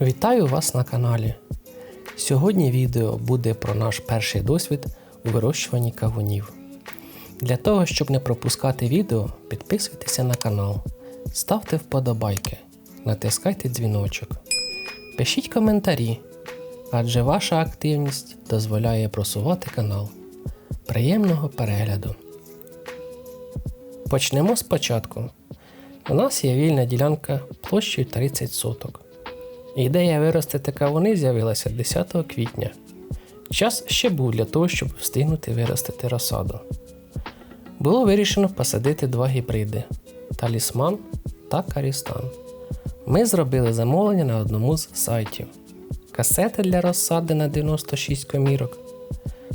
Вітаю вас на каналі. Сьогодні відео буде про наш перший досвід у вирощуванні кавунів. Для того, щоб не пропускати відео, підписуйтеся на канал, ставте вподобайки, натискайте дзвіночок, пишіть коментарі, адже ваша активність дозволяє просувати канал. Приємного перегляду! Почнемо спочатку. У нас є вільна ділянка площею 30 соток. Ідея виростити кавуни з'явилася 10 квітня. Час ще був для того, щоб встигнути виростити розсаду. Було вирішено посадити два гібриди талісман та карістан. Ми зробили замовлення на одному з сайтів. Касети для розсади на 96 комірок,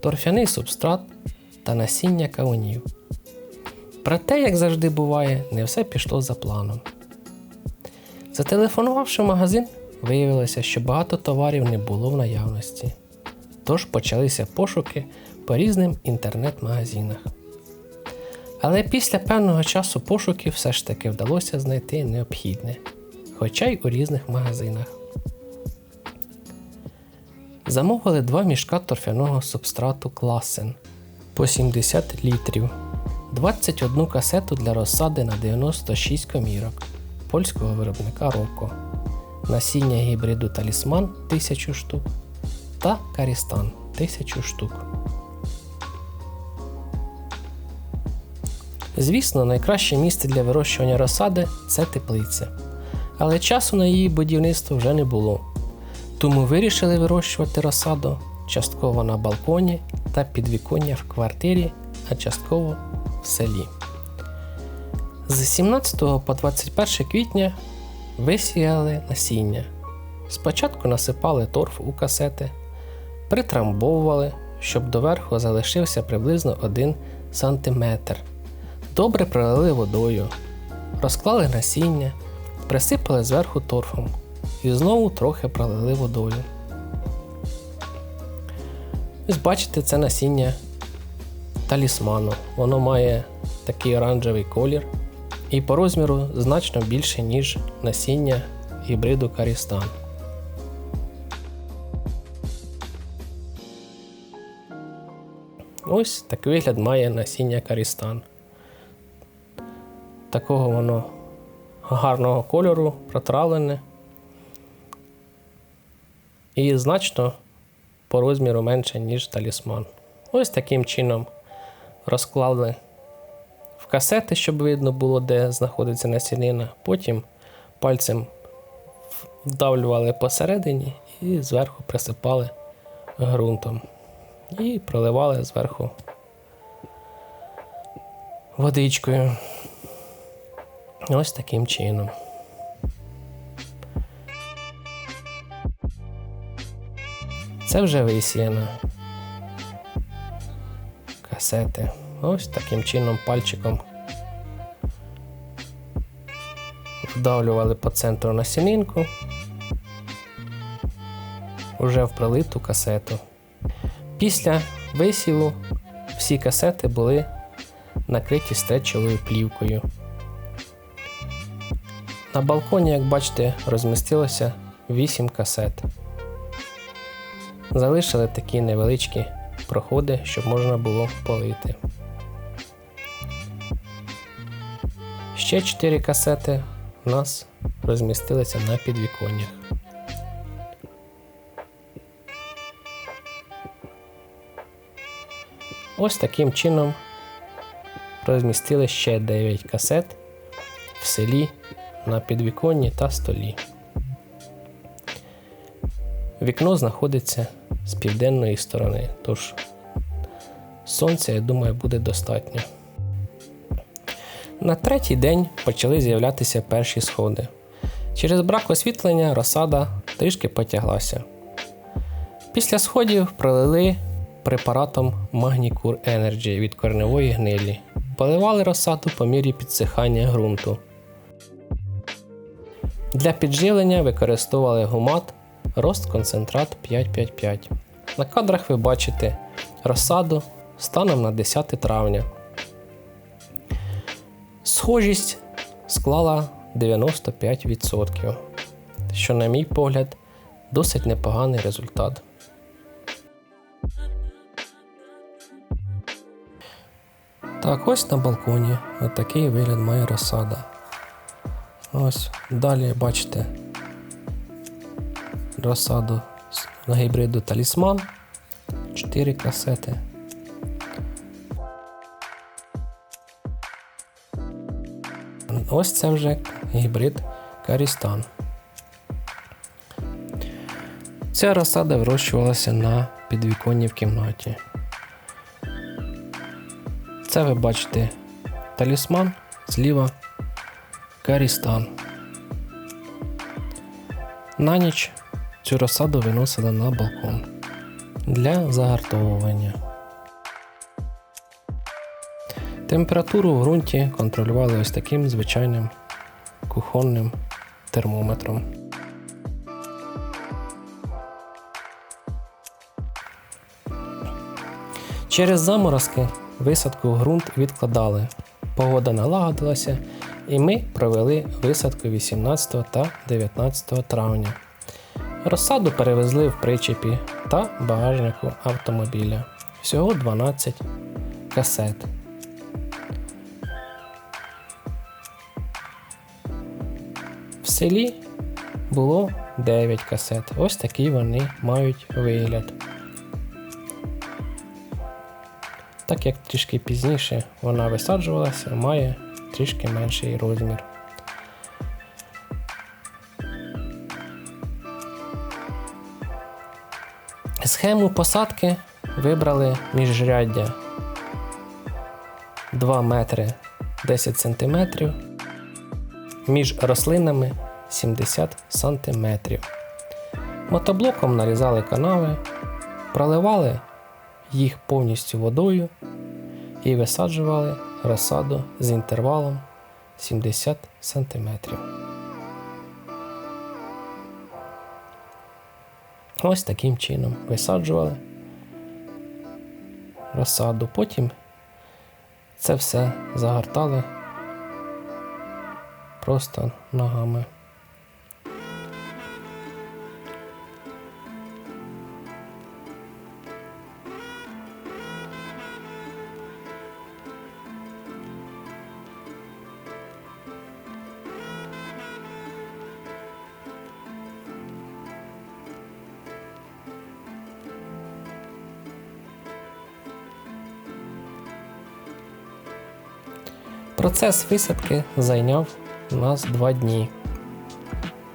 торфяний субстрат та насіння кавунів. Проте, як завжди буває, не все пішло за планом. Зателефонувавши в магазин, виявилося, що багато товарів не було в наявності. Тож почалися пошуки по різним інтернет-магазинах. Але після певного часу пошуків все ж таки вдалося знайти необхідне, хоча й у різних магазинах. Замовили два мішка торфяного субстрату класен по 70 літрів, 21 касету для розсади на 96 комірок польського виробника Роко, насіння гібриду талісман 1000 штук та карістан 1000 штук. Звісно, найкраще місце для вирощування розсади це теплиця. Але часу на її будівництво вже не було. Тому вирішили вирощувати розсаду частково на балконі та підвіконня в квартирі, а частково в селі. З 17 по 21 квітня висіяли насіння. Спочатку насипали торф у касети, притрамбовували, щоб доверху залишився приблизно 1 см. Добре пролили водою, розклали насіння, присипали зверху торфом і знову трохи пролили водою. Ось бачите, це насіння талісману. Воно має такий оранжевий колір і по розміру значно більше, ніж насіння гібриду Карістан. Ось такий вигляд має насіння Карістан. Такого воно гарного кольору, протравлене і значно по розміру менше, ніж талісман. Ось таким чином розклали касети, щоб видно було, де знаходиться насінина. Потім пальцем вдавлювали посередині і зверху присипали ґрунтом. І проливали зверху водичкою. Ось таким чином. Це вже висіяно. Касети. Ось таким чином пальчиком вдавлювали по центру насінинку, уже в прилиту касету. Після висіву всі касети були накриті стречовою плівкою. На балконі, як бачите, розмістилося 8 касет. Залишили такі невеличкі проходи, щоб можна було полити. Ще 4 касети у нас розмістилися на підвіконнях. Ось таким чином розмістили ще 9 касет в селі на підвіконні та столі. Вікно знаходиться з південної сторони, тож сонця, я думаю, буде достатньо. На третій день почали з'являтися перші сходи. Через брак освітлення розсада трішки потяглася. Після сходів пролили препаратом Magnicure Energy від корневої гнилі. Поливали розсаду по мірі підсихання ґрунту. Для підживлення використовували гумат Рост концентрат 555. На кадрах ви бачите розсаду станом на 10 травня. Схожість склала 95%, що, на мій погляд, досить непоганий результат. Так, ось на балконі отакий вигляд має розсада. Ось далі бачите розсаду на гібриду талісман. 4 касети. Ось це вже гібрид Карістан. Ця розсада вирощувалася на підвіконні в кімнаті. Це ви бачите талісман, зліва Карістан. На ніч цю розсаду виносили на балкон для загартовування. Температуру в ґрунті контролювали ось таким звичайним кухонним термометром. Через заморозки висадку в ґрунт відкладали. Погода налагодилася, і ми провели висадку 18 та 19 травня. Розсаду перевезли в причепі та багажнику автомобіля. Всього 12 касет. Селі було 9 касет. Ось такі вони мають вигляд. Так як трішки пізніше вона висаджувалася, має трішки менший розмір. Схему посадки вибрали міжряддя 2 метри 10 сантиметрів між рослинами 70 см. Мотоблоком нарізали канави, проливали їх повністю водою і висаджували розсаду з інтервалом 70 см. Ось таким чином висаджували розсаду. Потім це все загортали просто ногами. Процес висадки зайняв у нас 2 дні.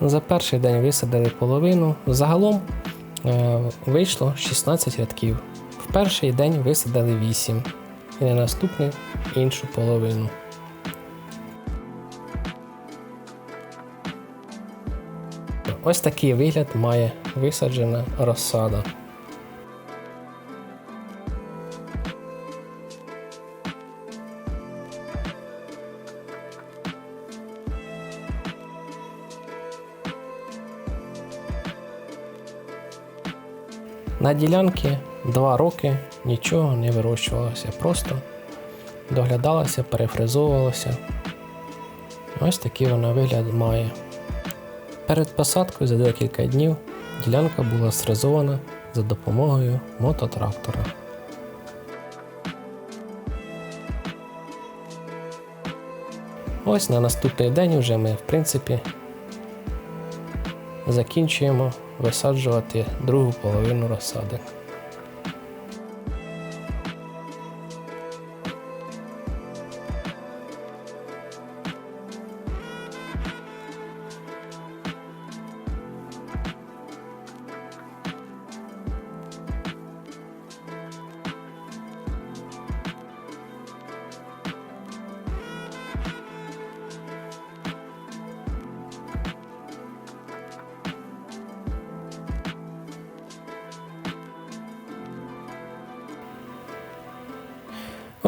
За перший день висадили половину. Загалом е, вийшло 16 рядків. В перший день висадили 8 і на наступний іншу половину. Ось такий вигляд має висаджена розсада. На ділянці 2 роки нічого не вирощувалося, просто доглядалося, перефризовувалося. Ось такий вона вигляд має. Перед посадкою за декілька днів ділянка була сфрезована за допомогою мототрактора. Ось на наступний день вже ми, в принципі, закінчуємо висаджувати другу половину розсади.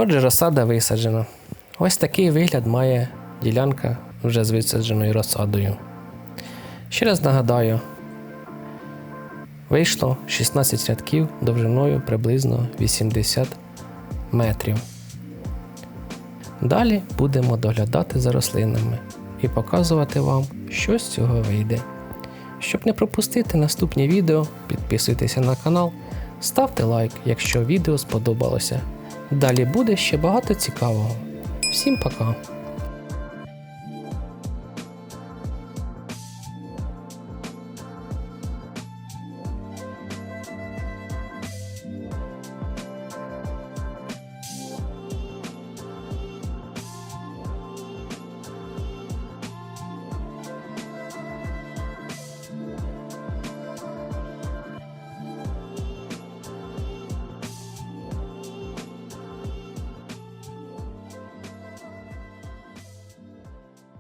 Отже, розсада висаджена. Ось такий вигляд має ділянка вже з висадженою розсадою. Ще раз нагадаю, вийшло 16 рядків довжиною приблизно 80 метрів. Далі будемо доглядати за рослинами і показувати вам, що з цього вийде. Щоб не пропустити наступні відео, підписуйтеся на канал, ставте лайк, якщо відео сподобалося. Далі буде ще багато цікавого. Всім пока!